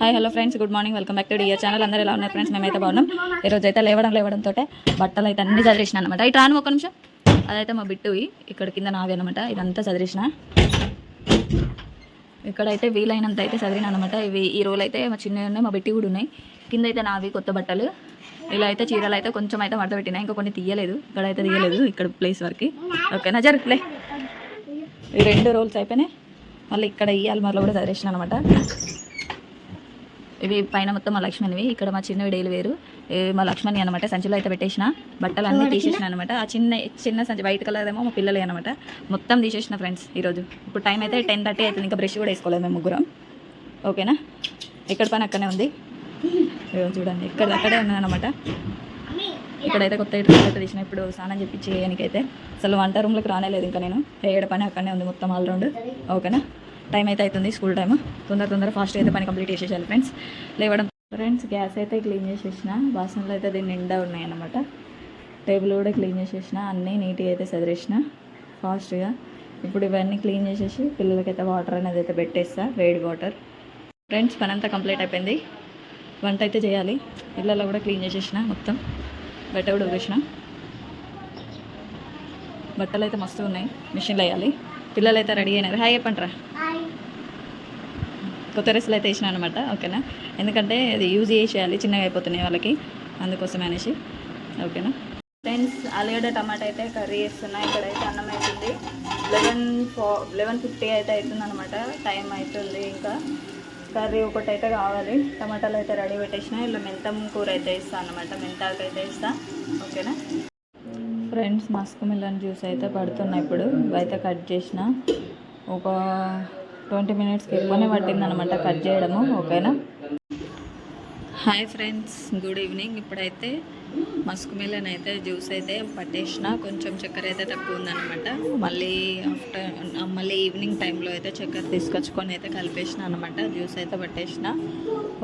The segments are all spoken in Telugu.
Hi hello friends good morning welcome back to dear channel అందరూ ఎలా ఉన్నారు ఫ్రెండ్స్ మేమైతే బాగున్నాం. ఈరోజు అయితే లేవడం లేవడంతో బట్టలు అయితే అన్ని చదివేసిన అనమాట ఇటు రాను ఒక నిమిషం. అదైతే మా బిట్టువి. ఇక్కడ కింద నావి అనమాట ఇదంతా చదివేసిన. ఇక్కడైతే వీలైనంత అయితే చదివిన అనమాట ఇవి ఈ రోజులు అయితే మా చిన్నవి ఉన్నాయి మా బిట్టి కూడా ఉన్నాయి. కింద అయితే నావి కొత్త బట్టలు. ఇలా అయితే చీరలు అయితే కొంచెం అయితే మడత పెట్టినా. ఇంకా కొన్ని తీయలేదు. ఇక్కడ అయితే తీయలేదు ఇక్కడ ప్లేస్ వరకు. ఓకేనా? జరుగుతులే ఈ రెండు రోల్స్ అయిపోయినాయి. మళ్ళీ ఇక్కడ ఈ అల్మార్లో కూడా చదివేసిన అనమాట ఇవి పైన మొత్తం మా లక్ష్మణివి ఇక్కడ మా చిన్న డైలీ వేరు. మా లక్ష్మణి అనమాట సంచిలో అయితే పెట్టేసిన. బట్టలు అన్నీ తీసేసిన అనమాట ఆ చిన్న చిన్న సంచి వైట్ కలర్ ఏమో మా పిల్లలే అనమాట మొత్తం తీసేసిన ఫ్రెండ్స్ ఈరోజు. ఇప్పుడు టైం అయితే టెన్ థర్టీ అవుతుంది. ఇంకా బ్రష్ కూడా వేసుకోలేదు మేము ముగ్గురం. ఓకేనా? ఇక్కడ పని అక్కడనే ఉంది? చూడండి. ఇక్కడ అక్కడే ఉన్నదన్నమాట ఇక్కడైతే కొత్త ఇటు అయితే తీసిన. ఇప్పుడు స్నానం చెప్పించి చేయడానికైతే అసలు వంట రూమ్లోకి రానేలేదు ఇంకా నేను. ఏడ పని అక్కడనే ఉంది మొత్తం ఆల్ రౌండ్. ఓకేనా? టైం అయితే అవుతుంది స్కూల్ టైం తొందర తొందర ఫాస్ట్ అయితే పని కంప్లీట్ చేసేసాను ఫ్రెండ్స్ లేవడం ఫ్రెండ్స్ గ్యాస్ అయితే క్లీన్ చేసేసిన. బాసనలు అయితే దీని నిండా ఉన్నాయన్నమాట. టేబుల్ కూడా క్లీన్ చేసేసిన. అన్నీ నీట్గా అయితే సదిరేసిన. ఫాస్ట్గా ఇప్పుడు ఇవన్నీ క్లీన్ చేసేసి పిల్లలకైతే వాటర్ అనేది అయితే పెట్టేస్తా. వేడి వాటర్ ఫ్రెండ్స్ పని అంతా కంప్లీట్ అయిపోయింది. వంట అయితే చేయాలి. ఇళ్ళలో కూడా క్లీన్ చేసేసిన మొత్తం. బట్ట కూడా ఊరేసిన బట్టలు అయితే మస్తు ఉన్నాయి. మిషన్లు వేయాలి. పిల్లలు అయితే రెడీ అయినారు. హాయ్ చెప్పండి రా కొత్త డ్రెస్సులు అయితే వేసిన అనమాట ఓకేనా? ఎందుకంటే అది యూజ్ చేసేయాలి చిన్నగా అయిపోతున్నాయి వాళ్ళకి అందుకోసం అనేసి ఓకేనా? ఫ్రెండ్స్ ఆలుగడ్డ టమాటా అయితే కర్రీ వేస్తున్నా ఇక్కడైతే అన్నం అవుతుంది లెవెన్ ఫో లెవెన్ ఫిఫ్టీ అయితే అవుతుంది అనమాట టైం అవుతుంది ఇంకా. కర్రీ ఒకటి అయితే కావాలి టమాటాలు అయితే రెడీ పెట్టేసిన ఇలా మెంతం కూర అయితే ఇస్తాను అనమాట మెంతాకు అయితే ఇస్తా ఓకేనా? ఫ్రెండ్స్ మస్క్ మిల్లన్ జ్యూస్ అయితే పడుతున్నాయి ఇప్పుడు ఇవైతే కట్ చేసిన. ఒక ట్వంటీ మినిట్స్కి ఎక్కువనే పట్టింది అనమాట కట్ చేయడము ఓకేనా? Hi friends good evening. ఇప్పుడైతే మస్క్ మిలన్ అయితే జ్యూస్ అయితే పట్టేసిన. కొంచెం చక్కెర అయితే తక్కువ ఉందనమాట. మళ్ళీ ఆఫ్టర్ మళ్ళీ ఈవినింగ్ టైంలో అయితే చక్కెర తీసుకొచ్చుకొని అయితే కలిపేసిన అనమాట. జ్యూస్ అయితే పట్టేసిన.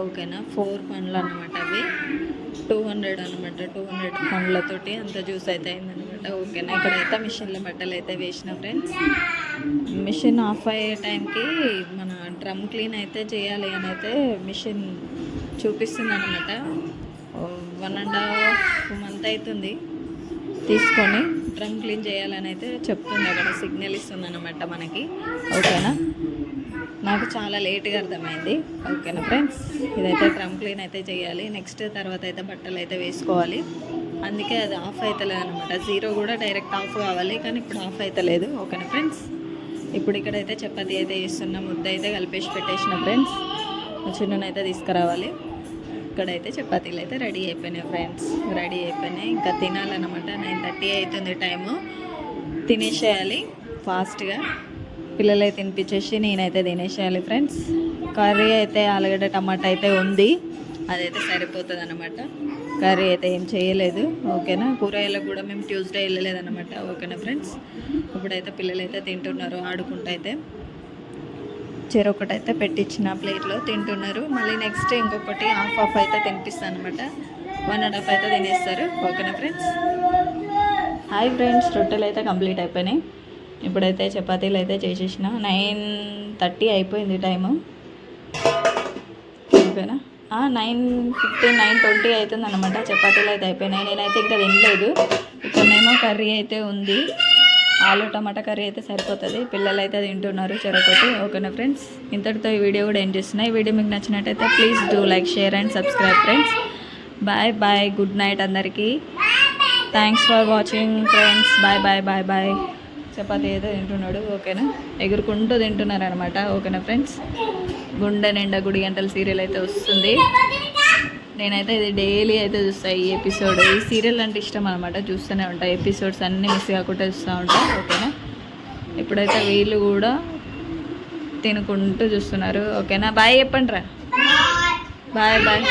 ఓకేనా? ఫోర్ పండ్లు అనమాట అవి. టూ హండ్రెడ్ అనమాట. టూ హండ్రెడ్ పండ్లతోటి అంత జ్యూస్ అయితే అయిందనమాట. ఓకేనా ఇక్కడైతే మిషన్లో బట్టలు అయితే వేసిన ఫ్రెండ్స్ మిషన్ ఆఫ్ అయ్యే టైంకి మన డ్రమ్ క్లీన్ అయితే చేయాలి అని అయితే మిషన్ చూపిస్తుంది అనమాట వన్ అండ్ హాఫ్ మంత్ అవుతుంది. తీసుకొని డ్రమ్ క్లీన్ చేయాలని అయితే చెప్తుంది అక్కడ సిగ్నల్ ఇస్తుంది అనమాట మనకి. ఓకేనా? నాకు చాలా లేట్గా అర్థమైంది. ఓకేనా ఫ్రెండ్స్ ఇదైతే డ్రమ్ క్లీన్ అయితే చేయాలి. నెక్స్ట్ తర్వాత అయితే బట్టలు అయితే వేసుకోవాలి. అందుకే అది ఆఫ్ అవుతలేదు అనమాట జీరో కూడా డైరెక్ట్ ఆఫ్ కావాలి కానీ ఇప్పుడు ఆఫ్ అవుతలేదు ఓకేనా ఫ్రెండ్స్ ఇప్పుడు ఇక్కడైతే చపాతీ అయితే వేస్తున్న ముద్ద అయితే కలిపేసి పెట్టేసిన ఫ్రెండ్స్ చిన్ననైతే తీసుకురావాలి. ఇక్కడైతే చపాతీలు అయితే రెడీ అయిపోయినాయి ఫ్రెండ్స్ రెడీ అయిపోయినాయి. ఇంకా తినాలన్నమాట. నైన్ థర్టీ అవుతుంది టైము తినేసేయాలి ఫాస్ట్గా పిల్లలైతే తినిపించేసి నేనైతే తినేసేయాలి ఫ్రెండ్స్ కర్రీ అయితే ఆలుగడ్డ టమాటా అయితే ఉంది. అదైతే సరిపోతుంది అనమాట కర్రీ అయితే ఏం చేయలేదు ఓకేనా? కూరగాయలకు కూడా మేము ట్యూస్డే వెళ్ళలేదన్నమాట ఓకేనా ఫ్రెండ్స్ ఇప్పుడైతే పిల్లలు అయితే తింటున్నారు ఆడుకుంటూ అయితే అయితే పెట్టించిన ప్లేట్లో తింటున్నారు. మళ్ళీ నెక్స్ట్ ఇంకొకటి హాఫ్ హాఫ్ అయితే తినిపిస్తాను అనమాట వన్ అండ్ హాఫ్ అయితే తినేస్తారు ఓకేనా ఫ్రెండ్స్ హాయ్ ఫ్రెండ్స్ రొట్టెలు అయితే కంప్లీట్ అయిపోయినాయి. ఇప్పుడైతే చపాతీలు అయితే చేసేసిన. నైన్ థర్టీ అయిపోయింది టైము. ఓకేనా? నైన్ ఫిఫ్టీన్ నైన్ ట్వంటీ అవుతుంది అనమాట చపాతీలు అయితే అయిపోయినాయి. నేనైతే ఇంకా తినలేదు. ఇక్కడనేమో కర్రీ అయితే ఉంది. ఆలు టమాటా కర్రీ అయితే సరిపోతుంది. పిల్లలు అయితే తింటున్నారు చెరకొట్టి. ఓకేనా ఫ్రెండ్స్? ఇంతటితో ఈ వీడియో కూడా ఏం చేస్తున్నాయి ఈ వీడియో మీకు నచ్చినట్టయితే please do like share and subscribe friends. Bye bye. Good night అందరికీ. Thanks for watching friends bye bye bye bye chapati అయితే తింటున్నాడు ఓకేనా? ఎగురుకుంటూ తింటున్నారు అనమాట ఓకేనా ఫ్రెండ్స్? గుండె నిండా గుడి గంటల సీరియల్ అయితే వస్తుంది. నేనైతే ఇది డైలీ అయితే చూస్తా ఈ ఎపిసోడ్. ఈ సీరియల్ అంటే ఇష్టం అనమాట చూస్తూనే ఉంటా. ఎపిసోడ్స్ అన్నీ మిస్ కాకుండా చూస్తూ ఉంటా ఓకేనా? ఇప్పుడైతే వీళ్ళు కూడా తినుకుంటూ చూస్తున్నారు ఓకేనా? బాయ్ చెప్పండి రా బాయ్ బాయ్.